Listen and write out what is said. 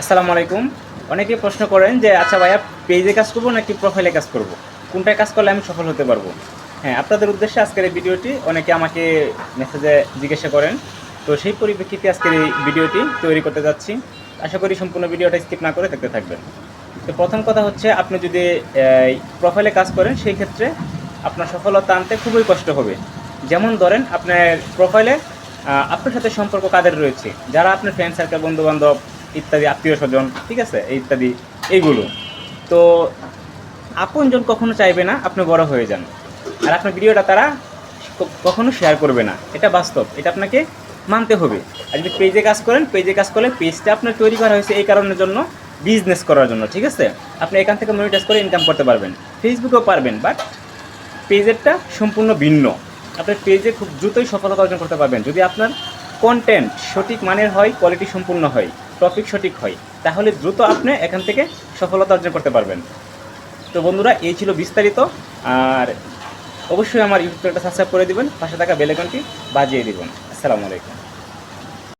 আসসালামু আলাইকুম। অনেকে প্রশ্ন করেন যে আচ্ছা ভাইয়া, পেজে কাজ করব নাকি প্রোফাইলে কাজ করব? কোনটায় কাজ করলে আমি সফল হতে পারব? হ্যাঁ আপনাদের উদ্দেশ্যে আজকের এই ভিডিওটি, অনেকে আমাকে মেসেজে জিজ্ঞাসা করেন। তো সেই পরিপ্রেক্ষিতে আজকের এই ভিডিওটি তৈরি করতে যাচ্ছি। আশা করি সম্পূর্ণ ভিডিওটা স্কিপ না করে দেখতে থাকবেন। তো প্রথম কথা হচ্ছে, আপনি যদি প্রোফাইলে কাজ করেন, সেই ক্ষেত্রে আপনার সফলতা আনতে খুবই কষ্ট হবে। যেমন ধরেন, আপনার প্রোফাইলে আপনার সাথে সম্পর্ক কাদের রয়েছে? যারা আপনার ফ্রেন্ড সার্কেল বন্ধু বান্ধব ইত্যাদি আত্মীয় স্বজন, ঠিক আছে? ইত্যাদি এইগুলো তো আপনজন কখনো চাইবে না আপনি বড় হয়ে যান। আর আপনার ভিডিওটা তারা কখনো শেয়ার করবে না। এটা বাস্তব, এটা আপনাকে মানতে হবে। আর যদি পেজে কাজ করেন পেজে কাজ করলে পেজটা আপনার তৈরি করা হয়েছে এই কারণের জন্য বিজনেস করার জন্য, ঠিক আছে? আপনি এখান থেকে মনিটাইজ করে ইনকাম করতে পারবেন। ফেসবুকেও পারবেন বাট পেজেরটা সম্পূর্ণ ভিন্ন। আপনার পেজে খুব দ্রুতই সফলতা অর্জন করতে পারবেন। যদি আপনার কন্টেন্ট সঠিক মানের হয় কোয়ালিটি সম্পূর্ণ হয়। টপিক সঠিক হয়, তাহলে দ্রুত আপনি এখান থেকে সফলতা অর্জন করতে পারবেন। তো বন্ধুরা, এই ছিল বিস্তারিত, আর অবশ্যই আমার ইউটিউব চ্যানেলটা সাবস্ক্রাইব করে দিবেন, পাশে থাকা বেলেকনটি বাজিয়ে দিবেন। আসসালামু আলাইকুম।